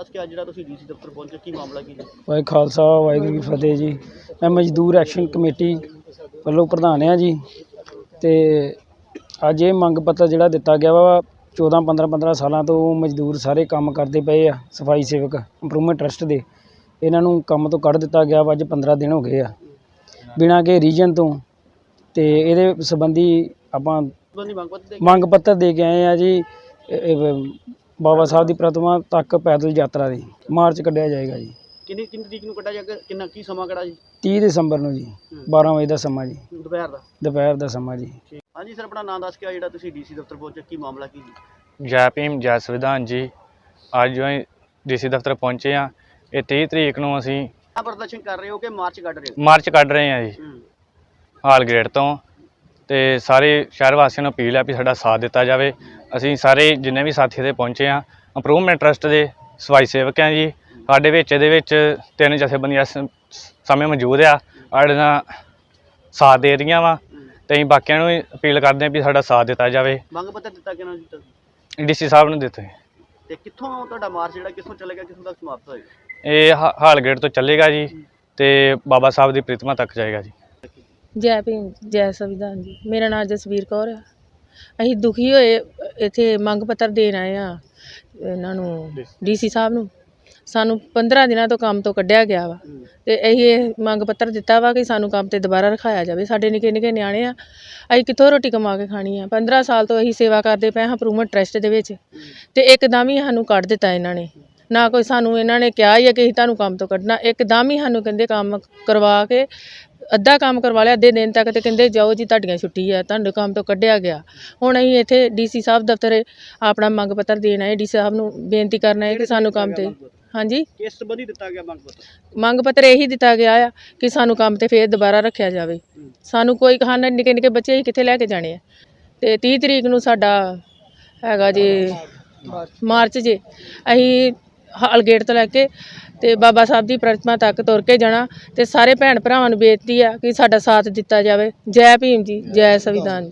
ਦੱਸ ਕੇ ਅੱਜ ਜਿਹੜਾ ਤੁਸੀਂ ਡੀਸੀ ਦਫ਼ਤਰ ਪਹੁੰਚੇ ਕੀ ਮਾਮਲਾ ਕੀ ਜੀ ਵਾਹਿ ਖਾਲਸਾ ਵਾਹਿਗੁਰੂ ਜੀ ਫਤਿਹ ਜੀ। ਮੈਂ ਮਜ਼ਦੂਰ ਐਕਸ਼ਨ ਕਮੇਟੀ ਵੱਲੋਂ ਪ੍ਰਧਾਨ ਆ ਜੀ ਤੇ ਅੱਜ ਇਹ ਮੰਗ ਪੱਤਰ ਜਿਹੜਾ ਦਿੱਤਾ ਗਿਆ ਵਾ 14 15 15 ਸਾਲਾਂ ਤੋਂ ਮਜ਼ਦੂਰ ਸਾਰੇ ਕੰਮ ਕਰਦੇ ਪਏ ਆ ਸਫ਼ਾਈ ਸੇਵਕ ਇੰਪਰੂਵਮੈਂਟ ਟਰਸਟ ਦੇ। ਇਹਨਾਂ ਨੂੰ ਕੰਮ ਤੋਂ ਕੱਢ ਦਿੱਤਾ ਗਿਆ ਵਾ ਅੱਜ 15 ਦਿਨ ਹੋ ਗਏ ਆ। ਬਿਨਾਂ ਕਿ ਰੀਜਨ ਤੋਂ ਤੇ ਇਹਦੇ ਸੰਬੰਧੀ ਆਪਾਂ ਮੰਗ ਪੱਤਰ ਦੇ ਮੰਗ ਪੱਤਰ ਦੇ ਕੇ ਆਏ ਆ ਜੀ ਬਾਬਾ ਸਾਹਿਬ ਦੀ ਪ੍ਰਤਿਮਾ ਤੱਕ ਪੈਦਲ ਯਾਤਰਾ ਦੀ ਮਾਰਚ ਕੱਢਿਆ ਜਾਏਗਾ ਜੀ। ਕਿੰਨੀ ਕਿੰਨੀ ਤਰੀਕ ਨੂੰ ਕੱਢਿਆ ਜਾਏਗਾ? ਕਿੰਨਾ ਕੀ ਸਮਾਂ ਕਿਹੜਾ ਜੀ? 30 ਦਸੰਬਰ ਨੂੰ ਜੀ 12 ਵਜੇ ਦਾ ਸਮਾਂ ਜੀ। ਦੁਪਹਿਰ ਦਾ? ਦੁਪਹਿਰ ਦਾ ਸਮਾਂ ਜੀ। ਹਾਂਜੀ ਸਰ ਆਪਣਾ ਨਾਮ ਦੱਸ ਕੇ ਜਿਹੜਾ ਤੁਸੀਂ ਡੀਸੀ ਦਫ਼ਤਰ ਪਹੁੰਚੇ ਕੀ ਮਾਮਲਾ ਕੀ ਜੀ? ਜੈ ਭੀਮ ਜੈ ਸੰਵਿਧਾਨ ਜੀ। ਅੱਜ ਜੋ ਡੀਸੀ ਦਫ਼ਤਰ ਪਹੁੰਚੇ ਆ ਇਹ 30 ਤਰੀਕ ਨੂੰ ਅਸੀਂ ਆ ਪ੍ਰਦਰਸ਼ਨ ਕਰ ਰਹੇ ਹੋ ਕਿ ਮਾਰਚ ਕੱਢ ਰਹੇ ਮਾਰਚ ਕੱਢ ਰਹੇ ਆ ਜੀ। ਹੋ। ਹੂੰ ਹਾਲ ਗੇਟ ਤੋਂ। ਤੇ ਸਾਰੇ ਸ਼ਹਿਰ ਵਾਸੀਆਂ ਨੂੰ ਅਪੀਲ ਆ ਵੀ ਸਾਡਾ ਸਾਥ ਦਿੱਤਾ ਜਾਵੇ। ਅਸੀਂ ਸਾਰੇ ਜਿੰਨੇ ਵੀ ਸਾਥੀ ਦੇ ਪਹੁੰਚੇ ਆ ਇੰਪਰੂਵਮੈਂਟ ਟਰਸਟ ਦੇ ਸਫ਼ਾਈ ਸੇਵਕ ਆ ਜੀ। ਸਾਡੇ ਵਿੱਚ ਇਹਦੇ ਵਿੱਚ ਤਿੰਨ ਜਥੇਬੰਦੀਆਂ ਸ- ਸਮੇਂ ਮੌਜੂਦ ਆ। ਸਾਡੇ ਨਾਲ ਸਾਥ ਦੇ ਰਹੀਆਂ ਵਾ ਤੇ ਅਸੀਂ ਬਾਕੀਆਂ ਨੂੰ ਵੀ ਅਪੀਲ ਕਰਦੇ ਆ ਵੀ ਸਾਡਾ ਸਾਥ ਦਿੱਤਾ ਜਾਵੇ। ਮੰਗ ਪੱਤਰ ਦਿੱਤਾ ਕਿਹਨਾਂ ਨੂੰ ਦਿੱਤਾ ਡੀਸੀ ਸਾਹਿਬ ਨੂੰ ਦਿੱਤੇ ਤੇ ਕਿੱਥੋਂ ਤੁਹਾਡਾ ਮਾਰਚ ਜਿਹੜਾ ਕਿੱਥੋਂ ਚੱਲੇਗਾ ਕਿੱਥੋਂ ਤੱਕ ਸਮਾਪਤ ਹੋਏਗਾ ਇਹ ਹਾ- ਹਾਲ ਗੇਟ ਤੋਂ ਚੱਲੇਗਾ ਜੀ ਤੇ ਬਾਬਾ ਸਾਹਿਬ ਦੀ ਪ੍ਰਤਿਮਾ ਤੱਕ ਜਾਏਗਾ ਜੀ। ਜੈ। ਭੀਮ ਜੈ ਸੰਵਿਧਾਨ ਜੀ। ਮੇਰਾ ਨਾਮ ਜਸਵੀਰ ਕੌਰ ਆ। ਅਸੀਂ ਦੁਖੀ ਹੋਏ ਇੱਥੇ ਮੰਗ ਪੱਤਰ ਦੇਣ ਆਏ ਆ ਇਹਨਾਂ ਨੂੰ, ਡੀਸੀ ਸਾਹਿਬ ਨੂੰ। ਸਾਨੂੰ 15 ਦਿਨਾਂ ਤੋਂ ਕੰਮ ਤੋਂ ਕੱਢਿਆ ਗਿਆ ਵਾ। ਤੇ ਅਸੀਂ ਇਹ ਮੰਗ ਪੱਤਰ ਦਿੱਤਾ ਵਾ ਕਿ ਸਾਨੂੰ ਕੰਮ ਤੇ ਦੁਬਾਰਾ ਰਖਾਇਆ ਜਾਵੇ। ਸਾਡੇ ਨਿੱਕੇ ਨਿੱਕੇ ਨਿਆਣੇ ਆ, ਅਸੀਂ ਕਿੱਥੋਂ ਰੋਟੀ ਕਮਾ ਕੇ ਖਾਣੀ ਆ? 15 ਸਾਲ ਤੋਂ ਅਸੀਂ ਸੇਵਾ ਕਰਦੇ ਪਏ ਹਾਂ ਇੰਪਰੂਵਮੈਂਟ ਟਰਸਟ ਦੇ ਵਿੱਚ। ਤੇ ਇੱਕਦਮ ਹੀ ਸਾਨੂੰ ਕੱਢ ਦਿੱਤਾ ਇਹਨਾਂ ਨੇ। ਨਾ ਕੋਈ ਸਾਨੂੰ ਇਹਨਾਂ ਨੇ ਕਿਹਾ ਹੀ ਹੈ ਕਿ ਅਸੀਂ ਤੁਹਾਨੂੰ ਕੰਮ ਤੋਂ ਕੱਢਣਾ। ਇੱਕਦਮ ਹੀ ਸਾਨੂੰ ਕਹਿੰਦੇ ਕੰਮ ਕਰਵਾ ਕੇ ਅੱਧਾ ਕੰਮ ਕਰਵਾ ਲਿਆ ਅੱਧੇ ਦਿਨ ਤੱਕ ਤੇ ਕਹਿੰਦੇ ਜਾਓ ਜੀ ਤੁਹਾਡੀਆਂ ਛੁੱਟੀ ਹੈ ਤੁਹਾਨੂੰ ਕੰਮ ਤੋਂ ਕੱਢਿਆ ਗਿਆ। ਹੁਣ ਅਸੀਂ ਇੱਥੇ ਡੀਸੀ ਸਾਹਿਬ ਦਫ਼ਤਰ ਆਪਣਾ ਮੰਗ ਪੱਤਰ ਦੇਣ ਆਏ। ਡੀਸੀ ਸਾਹਿਬ ਨੂੰ ਬੇਨਤੀ ਕਰਨਾ ਹੈ ਕਿ ਸਾਨੂੰ ਕੰਮ ਤੇ ਹਾਂਜੀ? ਕਿਸ ਸੰਬੰਧੀ ਦਿੱਤਾ ਗਿਆ ਮੰਗ ਪੱਤਰ? ਮੰਗ ਪੱਤਰ ਇਹੀ ਦਿੱਤਾ ਗਿਆ ਆ ਕਿ ਸਾਨੂੰ ਕੰਮ ਤੇ ਫੇਰ ਦੁਬਾਰਾ ਰੱਖਿਆ ਜਾਵੇ। ਸਾਨੂੰ ਕੋਈ ਖਾਣਾ ਨਿੱਕੇ ਨਿੱਕੇ ਬੱਚੇ ਅਸੀਂ ਕਿੱਥੇ ਲੈ ਕੇ ਜਾਣੇ ਆ? ਤੇ 30 ਤਰੀਕ ਨੂੰ ਸਾਡਾ ਹੈਗਾ ਜੀ ਮਾਰਚ ਜੇ। ਅਸੀਂ ਹਾਲ ਗੇਟ ਤੋਂ ਲੈ ਕੇ ਤੇ ਬਾਬਾ ਸਾਹਿਬ ਦੀ ਪ੍ਰਤਿਮਾ ਤੱਕ ਤੁਰ ਕੇ ਜਾਣਾ ਤੇ ਸਾਰੇ ਭੈਣ ਭਰਾਵਾਂ ਨੂੰ ਬੇਨਤੀ ਆ ਕਿ ਸਾਡਾ ਸਾਥ ਦਿੱਤਾ ਜਾਵੇ। ਜੈ ਭੀਮ ਜੀ, ਜੈ ਸੰਵਿਧਾਨ ਜੀ।